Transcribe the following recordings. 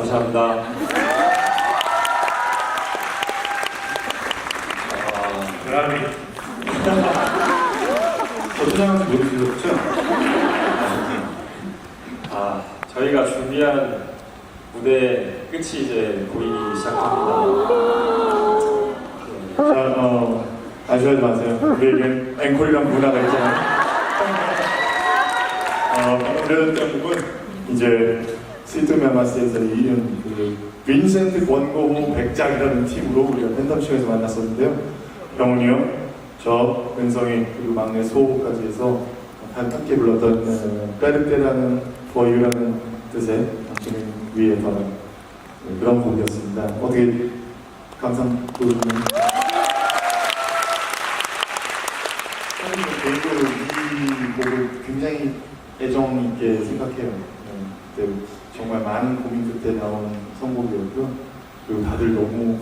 감사합니다. 아, 그라미. 어떤 상황인지 모르시겠죠? 아, 저희가 준비한 무대 끝이 이제 보이기 시작합니다. 자, 어, 아쉬워하지 마세요. 우리에겐 앵콜이란 문화가 있잖아요. 어, 방금 들려줬던 곡은 이제 시트메마스에서 이름 그 빈센트 원고호 백작이라는 팀으로 우리가 팬덤쇼에서 만났었는데요. 병훈이 형, 저, 은성이 그리고 막내 소호까지 해서 다 함께 불렀던 어, 까르테라는 포유라는 뜻의 당신을 위해 더는 네, 그런 곡이었습니다. 어떻게 감상 부르는 저는 개인적으로 이 곡을 굉장히 애정 있게 생각해요. 정말 많은 고민 끝에 나온 선곡이었고요. 그리고 다들 너무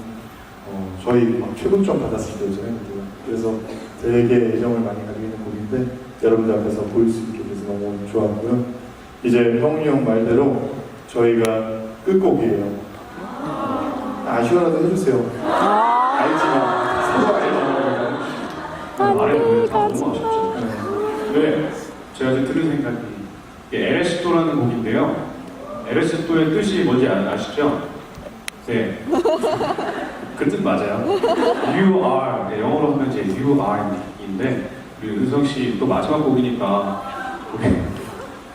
어, 저희 막 최고점 받았을 때잖아요. 그래서 되게 애정을 많이 가지고 있는 곡인데 여러분들 앞에서 보일 수 있게 돼서 너무 좋았고요. 이제 형이 형 말대로 저희가 끝곡이에요. 아쉬워라도 해주세요. 알지만 서로 알잖아요. 말해 보면 다 너무 아쉽죠. 네. 네, 제가 이제 들은 생각이 에레스토라는 곡인데요. 에레스토의 뜻이 뭔지 아, 아시죠? 네. 그 뜻 맞아요. You are 네, 영어로 하면 이제 You are인데 우리 은성 씨 또 마지막 곡이니까 우리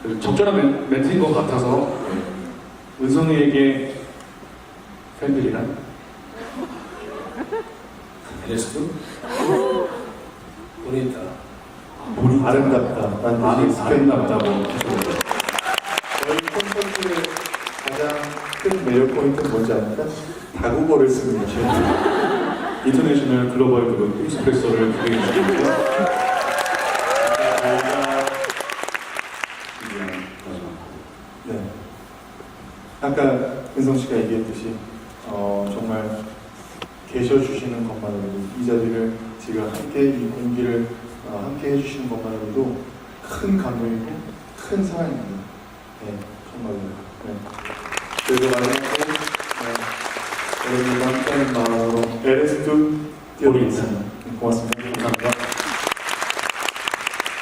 그 적절한 멘- 멘트인 것 같아서 네. 은성이에게 에레스도? 보니까. 우리 아름답다. 난 아름- 아름답다고. 저희 콘서트의 가장 큰 매력 포인트는 뭔지 아닙니까? 다국어를 쓰는 거죠. 인터내셔널 글로벌 그룹 익스프레소를 기대해 주시고요. 네. 아까 은성 씨가 얘기했듯이 어, 정말 계셔 주시는 것만으로도 이 자리를 지금 함께 이 공기를 어, 함께 해주시는 것만으로도 큰 감동이고 큰 사랑입니다. 네, 정말로. 네. 그래서 마지막으로 네, 여러분과 함께하는 마음으로 LS2 띄워드리겠습니다. 네, 고맙습니다. 감사합니다.